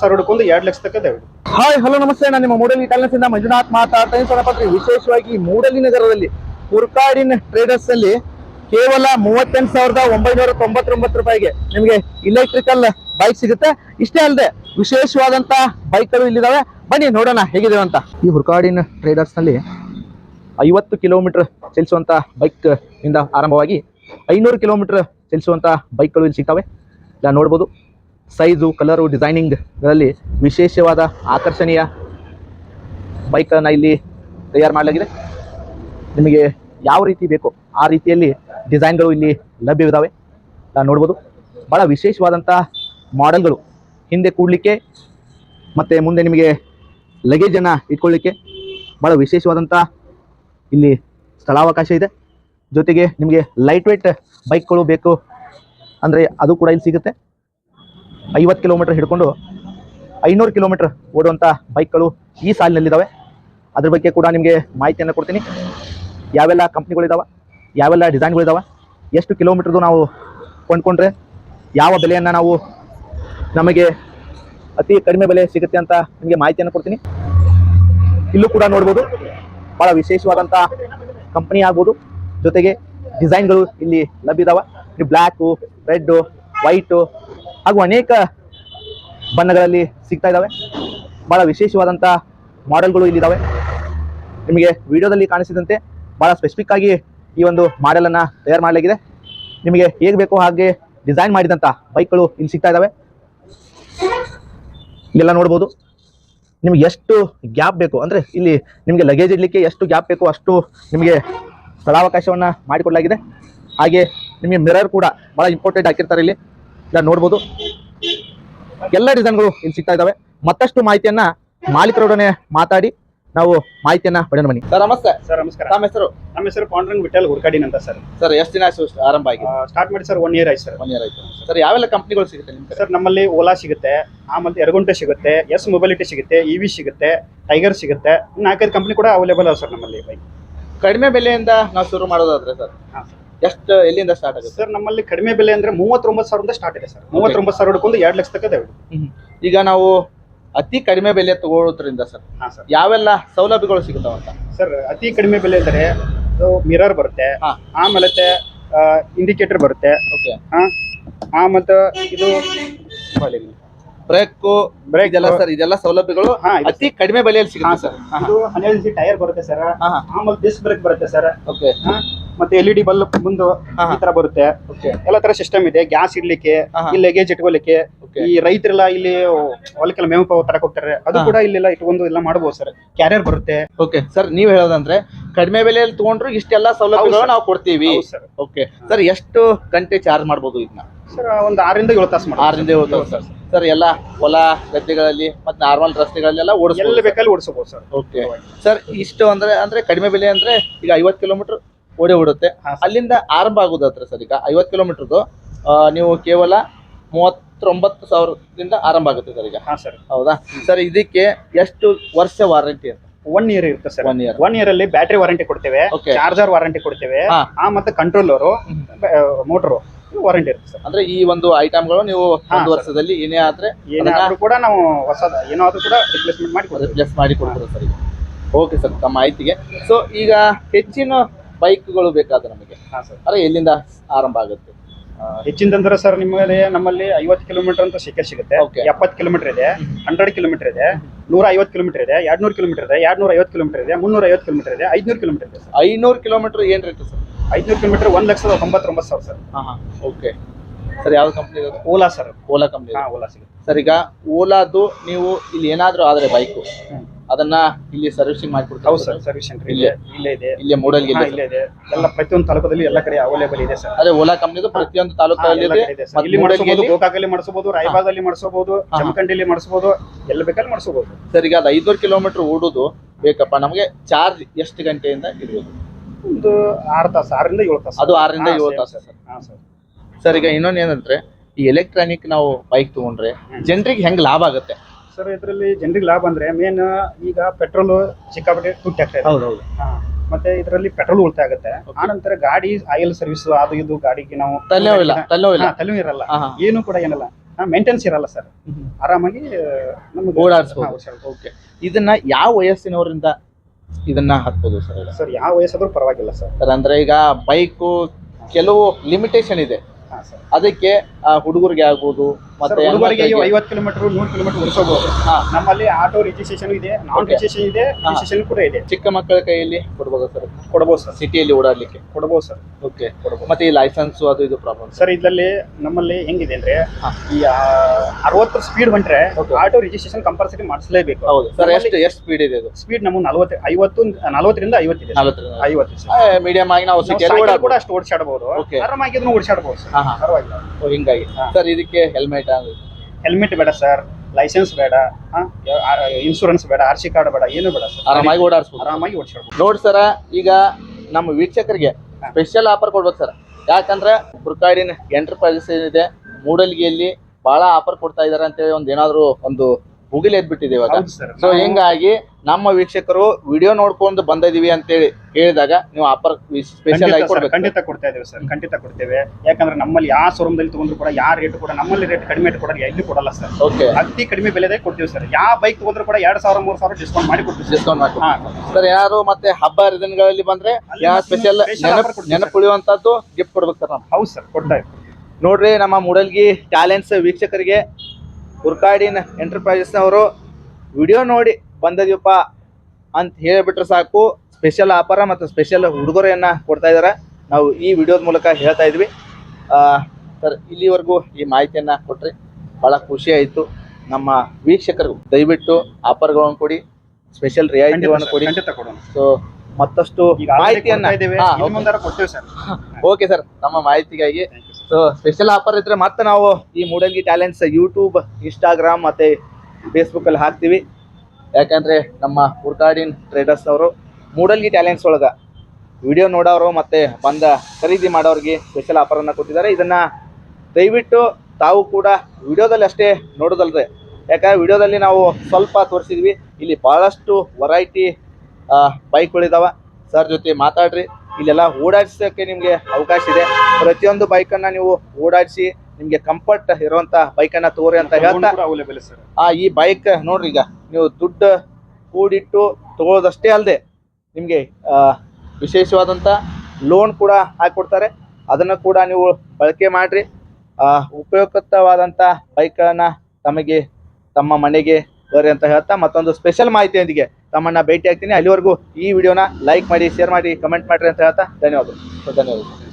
ಸಾವಿರ ಎರಡು lakh hi, hello, ನಮಸ್ತೆ. ನಾನು ನಿಮ್ಮ ಮೂಡಲಿ ಇಂದ ಮಂಜುನಾಥ್ ಮಾತಾಡ್ತಾ ವಿಶೇಷವಾಗಿ ಮೂಡಲಿ ನಗರದಲ್ಲಿ ಕುರ್ಕಾಡಿನ ಟ್ರೇಡರ್ಸ್ ಅಲ್ಲಿ ಕೇವಲ ಮೂವತ್ತೆಂಟು ಸಾವಿರದ ಒಂಬೈನೂರ ತೊಂಬತ್ತೊಂಬತ್ತು ರೂಪಾಯಿಗೆ ನಿಮಗೆ ಇಲೆಕ್ಟ್ರಿಕಲ್ ಬೈಕ್ ಸಿಗುತ್ತೆ. ಇಷ್ಟೇ ಅಲ್ಲದೆ ವಿಶೇಷವಾದಂತ ಬೈಕ್ಗಳು ಇಲ್ಲಿದಾವೆ. ಬನ್ನಿ, ನೋಡೋಣ ಹೇಗಿದೆ ಅಂತ. ಈ ಹುರ್ಕಾಡಿನ ಟ್ರೇಡರ್ಸ್ನಲ್ಲಿ ಐವತ್ತು ಕಿಲೋಮೀಟರ್ ಚಲಿಸುವಂತ ಬೈಕ್ ಇಂದ ಆರಂಭವಾಗಿ ಐನೂರು ಕಿಲೋಮೀಟರ್ ಚಲಿಸುವಂತ ಬೈಕ್ಗಳು ಇಲ್ಲಿ ಸಿಗ್ತಾವೆ. ನೋಡಬಹುದು ಸೈಜು, ಕಲರು ಡಿಸೈನಿಂಗ್ಗಳಲ್ಲಿ ವಿಶೇಷವಾದ ಆಕರ್ಷಣೀಯ ಬೈಕನ್ನು ಇಲ್ಲಿ ತಯಾರು ಮಾಡಲಾಗಿದೆ. ನಿಮಗೆ ಯಾವ ರೀತಿ ಬೇಕೋ ಆ ರೀತಿಯಲ್ಲಿ ಡಿಸೈನ್ಗಳು ಇಲ್ಲಿ ಲಭ್ಯವಿದ್ದಾವೆ ನಾವು ನೋಡ್ಬೋದು. ಭಾಳ ವಿಶೇಷವಾದಂಥ ಮಾಡೆಲ್ಗಳು ಹಿಂದೆ ಕೂಡಲಿಕ್ಕೆ ಮತ್ತು ಮುಂದೆ ನಿಮಗೆ ಲಗೇಜನ್ನು ಇಟ್ಕೊಳ್ಳಿಕ್ಕೆ ಭಾಳ ವಿಶೇಷವಾದಂಥ ಇಲ್ಲಿ ಸ್ಥಳಾವಕಾಶ ಇದೆ. ಜೊತೆಗೆ ನಿಮಗೆ ಲೈಟ್ ವೇಟ್ ಬೈಕ್ಗಳು ಬೇಕು ಅಂದರೆ ಅದು ಕೂಡ ಇಲ್ಲಿ ಸಿಗುತ್ತೆ. ಐವತ್ತು ಕಿಲೋಮೀಟರ್ ಹಿಡ್ಕೊಂಡು ಐನೂರು ಕಿಲೋಮೀಟರ್ ಓಡುವಂಥ ಬೈಕ್ಗಳು ಈ ಸಾಲಿನಲ್ಲಿದ್ದಾವೆ ಅದ್ರ ಬಗ್ಗೆ ಕೂಡ ನಿಮಗೆ ಮಾಹಿತಿಯನ್ನು ಕೊಡ್ತೀನಿ. ಯಾವೆಲ್ಲ ಕಂಪ್ನಿಗಳಿದ್ದಾವೆ ಯಾವೆಲ್ಲ ಡಿಸೈನ್ಗಳಿದ್ದಾವೆ ಎಷ್ಟು ಕಿಲೋಮೀಟ್ರದ್ದು ನಾವು ಕೊಂಡ್ಕೊಂಡ್ರೆ ಯಾವ ಬೆಲೆಯನ್ನು ನಾವು ನಮಗೆ ಅತಿ ಕಡಿಮೆ ಬೆಲೆ ಸಿಗುತ್ತೆ ಅಂತ ನಿಮಗೆ ಮಾಹಿತಿಯನ್ನು ಕೊಡ್ತೀನಿ. ಇಲ್ಲೂ ಕೂಡ ನೋಡ್ಬೋದು. ಭಾಳ ವಿಶೇಷವಾದಂಥ ಕಂಪನಿ ಆಗ್ಬೋದು. ಜೊತೆಗೆ ಡಿಸೈನ್ಗಳು ಇಲ್ಲಿ ಲಭ್ಯ ಇದಾವೆ ಬ್ಲ್ಯಾಕು, ರೆಡ್ಡು, ವೈಟು ಹಾಗೂ ಅನೇಕ ಬಣ್ಣಗಳಲ್ಲಿ ಸಿಗ್ತಾ ಇದ್ದಾವೆ. ಬಹಳ ವಿಶೇಷವಾದಂಥ ಮಾಡೆಲ್ಗಳು ಇಲ್ಲಿದ್ದಾವೆ. ನಿಮಗೆ ವಿಡಿಯೋದಲ್ಲಿ ಕಾಣಿಸಿದಂತೆ ಬಹಳ ಸ್ಪೆಸಿಫಿಕ್ ಆಗಿ ಈ ಒಂದು ಮಾಡೆಲನ್ನು ತಯಾರು ಮಾಡಲಾಗಿದೆ. ನಿಮಗೆ ಹೇಗೆ ಬೇಕೋ ಹಾಗೆ ಡಿಸೈನ್ ಮಾಡಿದಂಥ ಬೈಕ್ಗಳು ಇಲ್ಲಿ ಸಿಗ್ತಾ ಇದ್ದಾವೆ. ಇಲ್ಲೆಲ್ಲ ನೋಡ್ಬೋದು. ನಿಮ್ಗೆ ಎಷ್ಟು ಗ್ಯಾಪ್ ಬೇಕು, ಅಂದರೆ ಇಲ್ಲಿ ನಿಮಗೆ ಲಗೇಜ್ ಇಡಲಿಕ್ಕೆ ಎಷ್ಟು ಗ್ಯಾಪ್ ಬೇಕು ಅಷ್ಟು ನಿಮಗೆ ಸ್ಥಳಾವಕಾಶವನ್ನು ಮಾಡಿಕೊಡಲಾಗಿದೆ. ಹಾಗೆ ನಿಮಗೆ ಮಿರರ್ ಕೂಡ ಭಾಳ ಇಂಪಾರ್ಟೆಂಟ್ ಹಾಕಿರ್ತಾರೆ ಇಲ್ಲಿ. ಇಲ್ಲ ನೋಡ್ಬೋದು. ಎಲ್ಲ ಡಿಸೈನ್ಗಳು ಇಲ್ಲಿ ಸಿಗ್ತಾ ಇದ್ದಾವೆ. ಮತ್ತಷ್ಟು ಮಾಹಿತಿಯನ್ನ ಮಾಲೀಕರೊಡನೆ ಮಾತಾಡಿ ನಾವು ಮಾಹಿತಿಯನ್ನ ಪಡೆಯೋಣ ಬನ್ನಿ. ಸರ್ ನಮಸ್ತೆ. ಸರ್ ನಮಸ್ಕಾರ. ನಮ್ಮ ಹೆಸರು? ನಮ್ಮ ಹೆಸರು ಪಾಂಡ್ರಂಗ್ ವಿಠಲ್ ಹುರ್ಕಾಡಿನ್ ಅಂತ ಸರ್. ಸರ್ ಎಷ್ಟು ದಿನ ಆಯ್ತು ಆರಂಭ ಆಗಿ ಸ್ಟಾರ್ಟ್ ಮಾಡಿ ಸರ್ ಒನ್ ಇಯರ್ ಆಯ್ತು ಸರ್. ಒನ್ ಇಯರ್ ಆಯ್ತು. ಸರ್ ಯಾವೆಲ್ಲ ಕಂಪ್ನಿಗಳು ಸಿಗುತ್ತೆ ನಿಮ್ಗೆ ಸರ್ ನಮ್ಮಲ್ಲಿ ಓಲಾ ಸಿಗುತ್ತೆ ಆಮೇಲೆ ಎರಗುಂಟೆ ಸಿಗುತ್ತೆ ಎಸ್ ಮೊಬಿಲಿಟಿ ಸಿಗುತ್ತೆ ಇ ವಿ ಸಿಗುತ್ತೆ ಟೈಗರ್ ಸಿಗುತ್ತೆ ನಾಲ್ಕೈದು ಕಂಪ್ನಿ ಕೂಡ ಅವೈಲೇಬಲ್ ಅವ ಸರ್ ನಮ್ಮಲ್ಲಿ. ಬೈಕ್ ಕಡಿಮೆ ಬೆಲೆಯಿಂದ ನಾವು ಶುರು ಮಾಡೋದಾದ್ರೆ ಸರ್? ಹಾಂ ಸರ್. ಎಷ್ಟು ಎಲ್ಲಿಂದ ಸ್ಟಾರ್ಟ್ ಆಗುತ್ತೆ? ಸರ್ ನಮ್ಮಲ್ಲಿ ಕಡಿಮೆ ಬೆಲೆ ಅಂದ್ರೆ ಮೂವತ್ತೊಂಬತ್ತು ಸಾವಿರದಿಂದ ಸ್ಟಾರ್ಟ್ ಇದೆ ಸರ್. ಮೂವತ್ತೊಂಬತ್ತು ಸಾವಿರ ಹಿಡ್ಕೊಂಡು ಎರಡು ಲಕ್ಷ ತಕ್ಕ ಇದೆ. ಈಗ ನಾವು ಅತಿ ಕಡಿಮೆ ಬೆಲೆ ತಗೊಳ್ಳೋದ್ರಿಂದ ಸರ್ ಸರ್. ಯಾವೆಲ್ಲ ಸೌಲಭ್ಯಗಳು ಸಿಗುತ್ತಾವಂತ ಸರ್ ಅತಿ ಕಡಿಮೆ ಬೆಲೆ ಅಂದ್ರೆ ಮಿರರ್ ಬರುತ್ತೆ. ಆಮೇಲೆ ಇಂಡಿಕೇಟರ್ ಬರುತ್ತೆ. ಓಕೆ ಹಾ ಮತ್ತೆ ಇದು ಬ್ರೇಕ್ ಬ್ರೇಕ್ ಎಲ್ಲ ಸರ್ ಇದೆಲ್ಲ ಸೌಲಭ್ಯಗಳು ಅತಿ ಕಡಿಮೆ ಬೆಲೆಯಲ್ಲಿ ಸಿಗುತ್ತೆ ಸರ್. ಇದು ಹನ್ನೆರಡು ಟೈರ್ ಬರುತ್ತೆ ಸರ್. ಆಮೇಲೆ ಡಿಸ್ಕ್ ಬ್ರೇಕ್ ಬರುತ್ತೆ ಸರ್. ಓಕೆ ಮತ್ತೆ ಎಲ್ ಇ ಡಿ ಬಲ್ಬ್ ಮುಂದೆ. ಈ ತರ ಬರುತ್ತೆ. ಓಕೆ ಎಲ್ಲ ತರ ಸಿಸ್ಟಮ್ ಇದೆ. ಗ್ಯಾಸ್ ಇಡ್ಲಿಕ್ಕೆ ಇಲ್ಲಿ. ಈ ಲಗೇಜ್ ಇಟ್ಕೊಲಿಕ್ಕೆ ಈ ರೈತರೆಲ್ಲ ಇಲ್ಲಿ ಹೊಲಕ್ಕೆಲ್ಲ ಮೇವು ಪಾವು ತರಕ್ ಹೋಗ್ತಾರೆ. ಅದು ಕೂಡ ಇಲ್ಲೆಲ್ಲ ಇಟ್ಕೊಂಡು ಎಲ್ಲ ಮಾಡಬಹುದು ಸರ್ ಕ್ಯಾರಿಯರ್ ಬರುತ್ತೆ. ಓಕೆ ಸರ್ ನೀವು ಹೇಳೋದಂದ್ರೆ ಕಡಿಮೆ ಬೆಲೆಯಲ್ಲಿ ತಗೊಂಡ್ರು ಇಷ್ಟೆಲ್ಲ ಸೌಲಭ್ಯಗಳು ನಾವು ಕೊಡ್ತೀವಿ. ಸರ್ ಓಕೆ ಸರ್ ಎಷ್ಟು ಗಂಟೆ ಚಾರ್ಜ್ ಮಾಡಬಹುದು ಇದನ್ನ? ಸರ್ ಒಂದು ಆರಿಂದ ಏಳು ತಾಸು ಮಾಡಿ ಆರರಿಂದ ಏಳು ತಾಸು. ಸರ್ ಸರ್ ಎಲ್ಲ ಹೊಲ ಗದ್ದೆಗಳಲ್ಲಿ ಮತ್ತೆ ನಾರ್ಮಲ್ ರಸ್ತೆಗಳಲ್ಲೆಲ್ಲ ಎಲ್ಲಿ ಬೇಕಲ್ಲಿ ಓಡಿಸಬಹುದು ಸರ್ ಓಕೆ ಸರ್ ಇಷ್ಟು ಅಂದ್ರೆ ಅಂದ್ರೆ ಕಡಿಮೆ ಬೆಲೆ ಅಂದ್ರೆ ಈಗ ಐವತ್ತು ಕಿಲೋಮೀಟರ್ ಓಡಿ ಓಡುತ್ತೆ. ಅಲ್ಲಿಂದ ಆರಂಭ ಆಗೋದತ್ರ ಸರ್ ಈಗ ಐವತ್ತು ಕಿಲೋಮೀಟರ್ದು. ನೀವು ಕೇವಲ ಮೂವತ್ತೊಂಬತ್ತು ಸಾವಿರದಿಂದ ಆರಂಭ ಆಗುತ್ತೆ ಸರ್ ಈಗ. ಹಾ ಸರ್. ಹೌದಾ? ಸರ್ ಇದಕ್ಕೆ ಎಷ್ಟು ವರ್ಷ ವಾರಂಟಿ ಅಂತ? ಒನ್ ಇಯರ್ ಇರುತ್ತೆ sir. One year one year ಅಲ್ಲಿ ಬ್ಯಾಟ್ರಿ ವಾರಂಟಿ ಕೊಡ್ತೇವೆ. ಚಾರ್ಜರ್ ವಾರಂಟಿ ಕೊಡ್ತೇವೆ ಆ ಮತ್ತೆ ಕಂಟ್ರೋಲರು ಮೋಟರ್ ವಾರಂಟಿ ಇರುತ್ತೆ ಸರ್. ಅಂದ್ರೆ ಈ ಒಂದು ಐಟಮ್ಗಳು ನೀವು ಒಂದು ವರ್ಷದಲ್ಲಿ ಏನೇ ಆದ್ರೆ ಏನಾದ್ರೂ ಕೂಡ ನಾವು ಹೊಸದ ಏನಾದ್ರೂ ಕೂಡ ರಿಪ್ಲೇಸ್ಮೆಂಟ್ ಮಾಡಿ ಕೊಡ್ತೀವಿ. ರಿಪ್ಲೇಸ್ ಮಾಡಿ ಕೊಡ್ತೀರಾ ಸರ್ ಓಕೆ ಸರ್. ತಮ್ಮ ಮಾಹಿತಿಗೆ ಸೊ ಈಗ ಹೆಚ್ಚಿನ ಬೈಕ್ಗಳು ಬೇಕಾದ ನಮಗೆ. ಹಾಂ ಸರ್. ಅರೆ ಎಲ್ಲಿಂದ ಆರಂಭ ಆಗುತ್ತೆ? ಹೆಚ್ಚಿಂದಂದ್ರೆ ಸರ್ ನಿಮ್ಮಲ್ಲಿ ನಮ್ಮಲ್ಲಿ ಐವತ್ತು ಕಿಲೋಮೀಟರ್ ಅಂತ ಸಿಕ್ಕೇ ಸಿಗುತ್ತೆ. Okay. ಎಪ್ಪತ್ತು ಕಿಲೋಮೀಟರ್ ಇದೆ ಹಂಡ್ರೆಡ್ ಕಿಲೋಮೀಟರ್ ಇದೆ ನೂರ ಐವತ್ತು ಕಿಲೋಮೀಟರ್ ಇದೆ ಎರಡ್ ನೂರು ಕಿಲೋಮೀಟರ್ ಇದೆ ಎರಡ್ ನೂರ ಐವತ್ತು ಕಿಲೋಮೀಟರ್ ಇದೆ ಮುನ್ನೂರ ಐವತ್ತು ಕಿಲೋಮೀಟರ್ ಇದೆ ಐದ್ನೂರು ಕಿಲೋಮೀಟರ್ ಇದೆ ಸರ್. ಐನೂರು ಕಿಲೋಮೀಟರ್ ಏನು ರೇಟ್ ಸರ್? ಐದ್ನೂರು ಕಿಲೋಮೀಟರ್ ಒಂದ್ ಲಕ್ಷದ ತೊಂಬತ್ತೊಂಬತ್ತು ಸಾವಿರ ಸರ್. ಹಾ ಹಾ. ಓಕೆ. ಸರ್ ಯಾವ company Ola sir. Ola company ಹಾ ಓಲಾ ಸಿಗುತ್ತೆ. ಸರ್ ಈಗ ಓಲಾದು ನೀವು ಇಲ್ಲಿ ಏನಾದ್ರೂ ಆದ್ರೆ ಬೈಕು ಅದನ್ನ ಇಲ್ಲಿ ಸರ್ವಿಸಿಂಗ್ ಹೌದು ಮಾಡಿಕೊಡ್ತಾರೆ ಸರ್ ಸರ್ವಿಸ್ ಸೆಂಟರ್ ಇಲ್ಲೇ? ಇಲ್ಲೇ ಇದೆ. ಇಲ್ಲೇ ಮೂಡಲ್ಗೆ ಇಲ್ಲೇ ಇದೆ. ಎಲ್ಲ ಪ್ರತಿಯೊಂದು ತಾಲೂಕದಲ್ಲಿ ಎಲ್ಲ ಕಡೆ ಅವೈಲೇಬಲ್ ಇದೆ ಸರ್. ಅದೇ ಓಲಾ ಕಂಪ್ನಿದು ಪ್ರತಿಯೊಂದು ತಾಲೂಕಲ್ಲಿ ಇದೆ. ಸರ್. ಇಲ್ಲಿ ಮಾಡಿಸಬಹುದು ಗೋಕಾಕಲ್ಲಿ ಮಾಡಿಸಬಹುದು ರಾಯಬಾಗಲ್ಲಿ ಮಾಡಿಸಬಹುದು. ಜಮಖಂಡಿಲಿ ಮಾಡಿಸಬಹುದು ಎಲ್ಲ ಬೇಕಲ್ಲಿ ಮಾಡಿಸಬಹುದು ಸರಿಗ ಈಗ ಅದು ಐದ್ನೂರು ಕಿಲೋಮೀಟರ್ ಓಡುದು ಬೇಕಪ್ಪ. ನಮಗೆ ಚಾರ್ಜ್ ಎಷ್ಟು ಗಂಟೆಯಿಂದ ಇರ್ಬೋದು? ಒಂದು ಆರು ತಾಸು ಆರರಿಂದ ಏಳು ತಾಸು. ಅದು ಆರರಿಂದ ಏಳು ತಾಸು ಸರ್. ಹಾ ಸರ್. ಸರ್ ಈಗ ಇನ್ನೊಂದು ಏನಂದ್ರೆ ಈ ಎಲೆಕ್ಟ್ರಾನಿಕ್ ನಾವು ಬೈಕ್ ತಗೊಂಡ್ರೆ. ಜನರಿಗೆ ಹೆಂಗ್ ಲಾಭ ಆಗುತ್ತೆ? ಸರ್ ಇದರಲ್ಲಿ ಜನರಿಗೆ ಲಾಭ ಅಂದ್ರೆ ಮೇನ್ ಈಗ ಪೆಟ್ರೋಲ್ ಸಿಕ್ಕಾಪಟ್ಟೆ ತುಟ್ಟಿ ಆಗ್ತಾ ಇದೆ. ಹೌದೌದು ಮತ್ತೆ ಇದರಲ್ಲಿ ಪೆಟ್ರೋಲ್ ಉಳಿತಾಯ ಆಗುತ್ತೆ. ಆನಂತರ ಗಾಡಿ ಆಯಿಲ್ ಸರ್ವಿಸ್ ಅದು ಇದು ಗಾಡಿಗೆ ನಾವು ತಲೆ ಇರಲ್ಲ. ಏನು ಕೂಡ ಏನಲ್ಲ. ಮೇಂಟೆನ್ಸ್ ಇರಲ್ಲ ಸರ್. ಆರಾಮಾಗಿ ನಮ್ಗೆ ಓಡಾಡಿಸ್ಬೋದು. ಓಕೆ ಇದನ್ನ ಯಾವ ವಯಸ್ಸಿನವರಿಂದ ಇದನ್ನ ಹಾಕ್ಬೋದು ಸರ್? ಸರ್ ಯಾವ ವಯಸ್ಸಾದ್ರೂ ಪರವಾಗಿಲ್ಲ ಸರ್. ಅಂದ್ರೆ ಈಗ ಬೈಕು ಕೆಲವು ಲಿಮಿಟೇಷನ್ ಇದೆ. ಅದಕ್ಕೆ ಆ, ಹುಡುಗರಿಗೆ ಆಗ್ಬೋದು ಮತ್ತೆ ಹುಡುಗರಿಗೆ ಐವತ್ತು ಕಿಲೋಮೀಟರ್ ನೂರು ಕಿಲೋಮೀಟರ್ ಓಡಿಸಬಹುದು ನಮ್ಮಲ್ಲಿ ಆಟೋ ರಿಜಿಸ್ಟ್ರೇಷನ್ ಇದೆ ನಾನ್. ರಿಜಿಸ್ಟ್ರೇಷನ್ ಇದೆ. ರಿಜಿಸ್ಟ್ರೇಷನ್ ಕೂಡ ಇದೆ. ಚಿಕ್ಕ ಮಕ್ಕಳ ಕೈಯಲ್ಲಿ ಕೊಡಬಹುದು ಸರ್? ಕೊಡಬಹುದು ಸರ್. ಸಿಟಿಯಲ್ಲಿ ಓಡಾಡ್ಲಿಕ್ಕೆ? ಕೊಡಬಹುದು ಸರ್. ಓಕೆ ಕೊಡಬಹುದು ಮತ್ತೆ ಈ ಲೈಸೆನ್ಸ್ ಅದು ಇದು ಪ್ರಾಬ್ಲಮ್ ಸರ್? ಇದರಲ್ಲಿ ನಮ್ಮಲ್ಲಿ ಹೆಂಗಿದೆ ಅಂದ್ರೆ ಈ ಅರವತ್ತು ಸ್ಪೀಡ್ ಬಂದ್ರೆ. ಆಟೋ ರಿಜಿಸ್ಟ್ರೇಷನ್ ಕಂಪಲ್ಸರಿ ಮಾಡಿಸಲೇಬೇಕು. ಹೌದು. ಸರ್ ಎಷ್ಟು ಎಷ್ಟು ಸ್ಪೀಡ್ ಇದೆ ಇದು? ಸ್ಪೀಡ್ ನಮ್ಮ ನಲವತ್ತು ಐವತ್ತು ನಲವತ್ತರಿಂದ ಐವತ್ತಿದೆ ಐವತ್ತು ಮೀಡಿಯಂ ಆಗಿ ನಾವು ಸಿಟಿಯಲ್ಲಿ ಕೂಡ ಅಷ್ಟು ಓಡಿಸಾಡಬಹುದು. ಆರಾಮಾಗಿ ಓಡಿಸಾಡಬಹುದು ಸರ್. ಹಿಂಗಾಗಿ. ಸರ್ ಇದಕ್ಕೆ ಹೆಲ್ಮೆಟ್ ಹೆಲ್ಮೆಟ್ ಬೇಡ ಸರ್ ಲೈಸೆನ್ಸ್ ಬೇಡ ಇನ್ಶೂರೆನ್ಸ್ ಬೇಡ ಆರ್ ಸಿ ಕಾರ್ಡ್ ಬೇಡ ಏನು ಬೇಡ ಸರ್ ಆರಾಮಾಗಿ ಓಡಾಡಿಸ್ಬೋದು. ಆರಾಮಾಗಿ ಓಡಿಸ್ಬೋದು ನೋಡಿ ಸರ್ ಈಗ ನಮ್ಮ ವೀಕ್ಷಕರಿಗೆ ಸ್ಪೆಷಲ್ ಆಫರ್ ಕೊಡ್ಬೇಕು ಸರ್ ಯಾಕಂದ್ರೆ ಬುರ್ಕಾಡಿನ ಎಂಟರ್ಪ್ರೈಸಸ್ ಏನಿದೆ ಮೂಡಲ್ಗಿಯಲ್ಲಿ ಬಹಳ ಆಫರ್ ಕೊಡ್ತಾ ಇದಾರೆ ಅಂತೇಳಿ ಒಂದು ಏನಾದರೂ ಒಂದು ಮುಗಿಲ್ ಎದ್ಬಿಟ್ಟಿದೆ ಇವಾಗ. ಸೊ ಹಿಂಗಾಗಿ ನಮ್ಮ ವೀಕ್ಷಕರು ವಿಡಿಯೋ ನೋಡ್ಕೊಂಡು ಬಂದಿದೀವಿ ಅಂತೇಳಿ ಹೇಳಿದಾಗ ನೀವು ಆಫರ್ ಸ್ಪೆಷಲ್ ಆಗಿ ಖಂಡಿತ ಸರ್, ಕೊಡ್ಬೇಕು. ಖಂಡಿತ ಕೊಡ್ತಾ ಇದ್ದೇವೆ ಸರ್ ಖಂಡಿತ ಕೊಡ್ತೇವೆ. ಯಾಕಂದ್ರೆ ನಮ್ಮಲ್ಲಿ ಯಾವ ಶೋರೂಮ್ದಲ್ಲಿ ತಗೊಂಡ್ರು ಕೂಡ ಯಾವ ರೇಟ್ ಕೂಡ ನಮ್ಮಲ್ಲಿ ರೇಟ್ ಕಡಿಮೆ ರೇಟ್ ಕೂಡ ಎಲ್ಲಿ ಕೊಡಲ್ಲ ಸರ್. ಓಕೆ ಅತಿ ಕಡಿಮೆ ಬೆಲೆದೇ ಕೊಡ್ತೀವಿ ಸರ್. ಯಾವ ಬೈಕ್ ತಗೊಂಡ್ರು ಕೂಡ ಎರಡ್ ಸಾವಿರ ಮೂರ್ ಸಾವಿರ ಡಿಸ್ಕೌಂಟ್ ಮಾಡಿ ಕೊಡ್ತೀವಿ ಡಿಸ್ಕೌಂಟ್ ಮಾಡಿ ಸರ್ ಯಾರು ಮತ್ತೆ ಹಬ್ಬ ಹರಿದಿನಗಳಲ್ಲಿ ಬಂದ್ರೆ ಯಾವ ಸ್ಪೆಷಲ್ ನೆನಪುಳಿಯುವಂತದ್ದು ಗಿಫ್ಟ್ ಕೊಡ್ಬೇಕು ಸರ್ ನಾವು ಹೌದು ಸರ್ ಕೊಡ್ತಾ ಇದ್ದೀವಿ. ನೋಡ್ರಿ ನಮ್ಮ ಮೂಡಲ್ಗಿ ಟ್ಯಾಲೆಂಟ್ಸ್ ವೀಕ್ಷಕರಿಗೆ ಉರ್ಕಾಡಿನ ಎಂಟರ್ಪ್ರೈಸಸ್ ಅವರು ವಿಡಿಯೋ ನೋಡಿ ಬಂದದ್ಯಪ್ಪ ಅಂತ ಹೇಳಿಬಿಟ್ರೆ ಸಾಕು. ಸ್ಪೆಷಲ್ ಆಫರ ಮತ್ತು ಸ್ಪೆಷಲ್ ಉಡುಗೊರೆಯನ್ನ ಕೊಡ್ತಾ ಇದ್ದಾರೆ. ನಾವು ಈ ವಿಡಿಯೋದ ಮೂಲಕ ಹೇಳ್ತಾ ಇದ್ವಿ. ಸರ್ ಇಲ್ಲಿವರೆಗೂ ಈ ಮಾಹಿತಿಯನ್ನ ಕೊಟ್ರಿ. ಬಹಳ ಖುಷಿ ಆಯಿತು. ನಮ್ಮ ವೀಕ್ಷಕರು ದಯವಿಟ್ಟು ಆಫರ್ಗಳನ್ನು ಕೊಡಿ ಸ್ಪೆಷಲ್ ರಿಯಾಯಿತಿ ರಿಯಾಯಿತಿಗಳನ್ನು ಕೊಡಿ. ಸೊ ಮತ್ತಷ್ಟು ಮಾಹಿತಿಯನ್ನ ಓಕೆ. ಸರ್. ನಮ್ಮ ಮಾಹಿತಿಗಾಗಿ. ಸೊ ಸ್ಪೆಷಲ್ ಆಫರ್ ಇದ್ರೆ ಮತ್ತೆ ನಾವು ಈ ಮೂಡಲ್ಗಿ ಟ್ಯಾಲೆಂಟ್ಸ್ ಯೂಟ್ಯೂಬ್ ಇನ್ಸ್ಟಾಗ್ರಾಮ್ ಮತ್ತೆ ಫೇಸ್ಬುಕ್ ಅಲ್ಲಿ ಹಾಕ್ತೀವಿ. ಯಾಕಂದ್ರೆ ನಮ್ಮ ಉರ್ಕಾಡಿನ್ ಟ್ರೇಡರ್ಸ್ ಅವರು ಮೂಡಲ್ಗಿ ಟ್ಯಾಲೆಂಟ್ಸ್ ಒಳಗ ವಿಡಿಯೋ ನೋಡೋರು ಮತ್ತೆ ಬಂದ ಖರೀದಿ ಮಾಡೋರಿಗೆ ಸ್ಪೆಷಲ್ ಆಫರ್ ಅನ್ನ ಕೊಟ್ಟಿದ್ದಾರೆ. ಇದನ್ನ ದಯವಿಟ್ಟು ತಾವು ಕೂಡ ವಿಡಿಯೋದಲ್ಲಿ ಅಷ್ಟೇ ನೋಡೋದಲ್ರಿ ಯಾಕಂದ್ರೆ ವಿಡಿಯೋದಲ್ಲಿ ನಾವು ಸ್ವಲ್ಪ ತೋರಿಸಿದ್ವಿ. ಇಲ್ಲಿ ಬಹಳಷ್ಟು ವೆರೈಟಿ ಬೈಕ್ಗಳಿದಾವ ಸರ್ ಜೊತೆ ಮಾತಾಡ್ರಿ. ಇಲ್ಲೆಲ್ಲ ಓಡಾಡ್ಸೋಕ್ಕೆ ನಿಮಗೆ ಅವಕಾಶ ಇದೆ. ಪ್ರತಿಯೊಂದು ಬೈಕನ್ನ ನೀವು ಓಡಾಡಿಸಿ ನಿಮಗೆ ಕಂಫರ್ಟ್ ಇರುವಂತ ಬೈಕನ್ನ ತಗೋರಿ ಅಂತ ಹೇಳ್ತಾ ಆ ಈ ಬೈಕ್ ನೋಡ್ರಿ ಈಗ ನೀವು ದುಡ್ಡು ಕೂಡಿಟ್ಟು ತಗೊಳ್ಳೋದಷ್ಟೇ ಅಲ್ಲದೆ ನಿಮಗೆ ವಿಶೇಷವಾದಂಥ ಲೋನ್ ಕೂಡ ಹಾಕಿಕೊಡ್ತಾರೆ ಅದನ್ನು ಕೂಡ ನೀವು ಬಳಕೆ ಮಾಡಿರಿ. ಉಪಯುಕ್ತವಾದಂಥ ಬೈಕನ್ನು ತಮಗೆ ತಮ್ಮ ಮನೆಗೆ ಬರ್ರಿ ಅಂತ ಹೇಳ್ತಾ ಮತ್ತೊಂದು ಸ್ಪೆಷಲ್ ಮಾಹಿತಿಯೊಂದಿಗೆ ತಮ್ಮನ್ನ ಭೇಟಿ ಆಗ್ತೀನಿ ಅಲ್ಲಿವರೆಗೂ ಈ ವಿಡಿಯೋನ ಲೈಕ್ ಮಾಡಿ ಶೇರ್ ಮಾಡಿ ಕಮೆಂಟ್ ಮಾಡ್ರಿ ಅಂತ ಹೇಳ್ತಾ ಧನ್ಯವಾದಗಳು. ಧನ್ಯವಾದಗಳು.